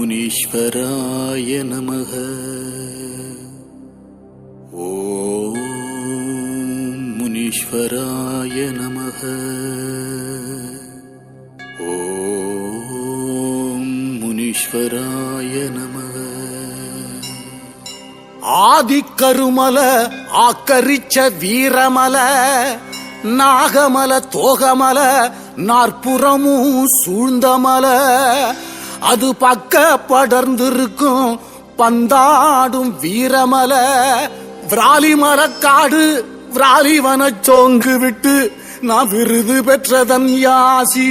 முனீஸ்வராய நமக. ஓம் முனீஸ்வராய நமக. ஓம் முனீஸ்வராய நமக. ஆதிக்கருமல ஆக்கரிச்ச வீரமல நாகமல தோகமல நாற்புறமும் சூழ்ந்தமல. அது பக்க படர்ந்திருக்கும் பந்தாடும் வீரமல. விராலி மரக்காடு விராலி வனச்சோங்கு விட்டு நான் விருது பெற்றதன் யாசி.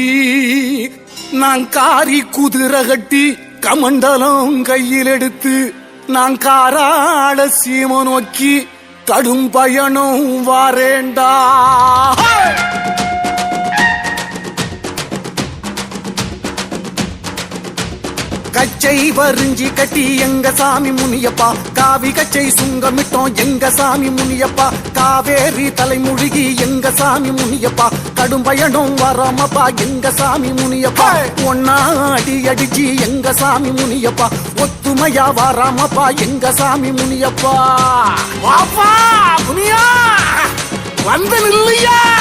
நான் காரி குதிரை கட்டி கமண்டலம் கையில் எடுத்து நான் காராட சீம நோக்கி கடும் பயணம் வாரேண்டா. கச்சை வரிஞ்சி கட்டி எங்க சாமி முனியப்பா. காவி கச்சை சுங்கமிட்டோம் எங்க சாமி முனியப்பா. காவேரி தலைமுழுகி எங்க சாமி முனியப்பா. கடும் பயணம் வராமப்பா எங்க சாமி முனியப்பா. ஒன்னா அடி அடிச்சு எங்க சாமி முனியப்பா. ஒத்துமையா வராமப்பா எங்க சாமி முனியப்பா. வாப்பா முனியா! வந்து நில்லையா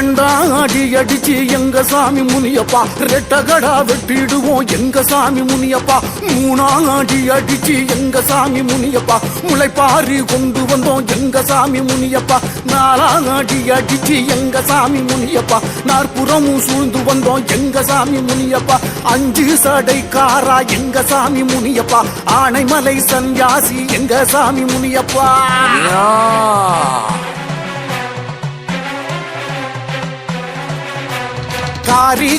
ஏண்டா அடி அடிச்சு எங்க சாமி முனியப்பா. ரெட்டகடா வெட்டிடுவோம் எங்க சாமி முனியப்பா. மூணா அடி அடிச்சு எங்க சாமி முனியப்பா. முளைப்பாரி கொண்டு வந்தோம் எங்க சாமி முனியப்பா. நாலா அடி அடிச்சு எங்க சாமி முனியப்பா. நாற்புறமும் சூழ்ந்து வந்தோம் எங்க சாமி முனியப்பா. அஞ்சு சடைக்காரா எங்க சாமி முனியப்பா. ஆனைமலை சன்யாசி எங்க சாமி முனியப்பா.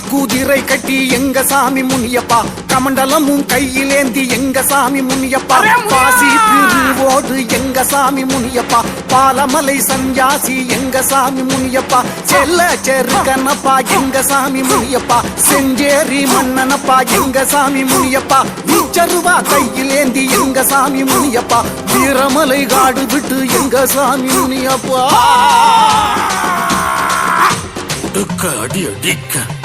குதிரை கட்டி எங்க சாமி முனியப்பா? கமண்டலமும் கையிலேந்தி எங்க சாமி முனியப்பா? பாசி திருவோடு எங்க சாமி முனியப்பா? பாலமலை சன்யாசி எங்க சாமி முனியப்பா? செல்ல செருக்கனப்பா எங்க சாமி முனியப்பா? செஞ்சேரி மன்னனப்பா எங்க சாமி முனியப்பா? நிச்சருவா கையிலேந்தி எங்க சாமி முனியப்பா? வீரமலை காடு விட்டு எங்க சாமி முனியப்பா? அடி அடிக்க.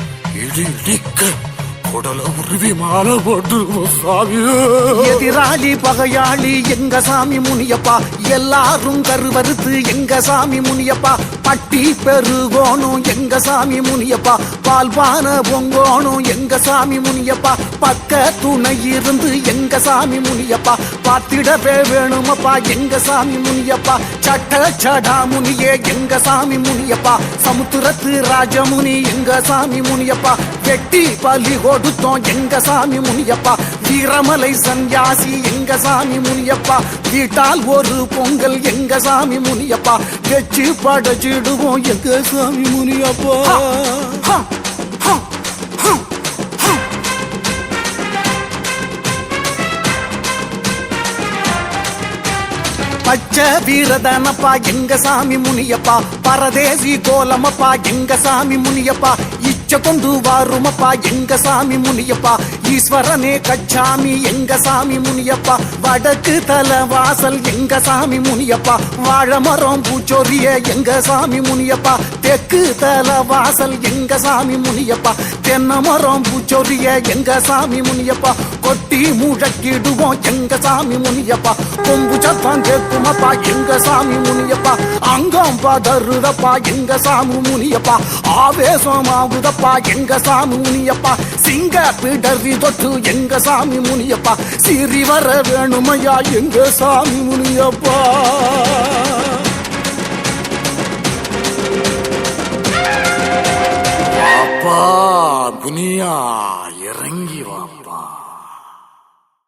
உருவி மாலை சாமி. எதிராளி பகையாளி எங்க சாமி முனியப்பா? எல்லாரும் கருவறுத்து எங்க சாமி முனியப்பா? பட்டி பெருகோணும் எங்க சாமி முனியப்பா? பால்பான பொங்கோணும் எங்க சாமி முனியப்பா? பக்க துணை இருந்து எங்க சாமி முனியப்பா? பார்த்திடவே வேணுமப்பா. எங்க சாமி முனியப்பா. சட்ட சடா முனியே எங்க சாமி முனியப்பா. சமுத்திரத்து ராஜமுனி எங்க சாமி முனியப்பா. வெட்டி பலி கொடுத்தோம் எங்க சாமி முனியப்பா. வீரமலை சன்யாசி எங்க சாமி முனியப்பா. வீட்டால் ஒரு பொங்கல் எங்க சாமி முனியப்பா. வச்சு படைச்சிடுவோம் எங்க சாமி முனியப்பா. பச்சை வீரதனப்பா எங்க சாமி முனியப்பா? பரதேசி கோலமப்பா எங்க சாமி முனியப்பா? இச்ச கொண்டு வாருமப்பா எங்க சாமி முனியப்பா. ஈஸ்வரனே கச்சாமி எங்க சாமி முனியப்பா. வடக்கு தல வாசல் எங்க சாமி முனியப்பா. வாழை மரம் பூச்சொரிய எங்க சாமி முனியப்பா. தெற்கு தல வாசல் எங்க சாமி முனியப்பா. தென்னை மரம் பூச்சொரிய எங்க சாமி முனியப்பா. கொட்டி முழக்கிடுவோம் எங்க சாமி முனியப்பா. கொம்பு சத்தம் கேட்குமப்பா எங்க சாமி முனியப்பா. அங்க அங்கம் தருதப்பா எங்க சாமு முனியப்பா. ஆவேசமாகுதப்பா எங்க சாமி முனியப்பா. சிங்க பிடரி தொட்டு எங்க சாமி முனியப்பா. சிறி வர வேணுமையா எங்க சாமி முனியப்பா.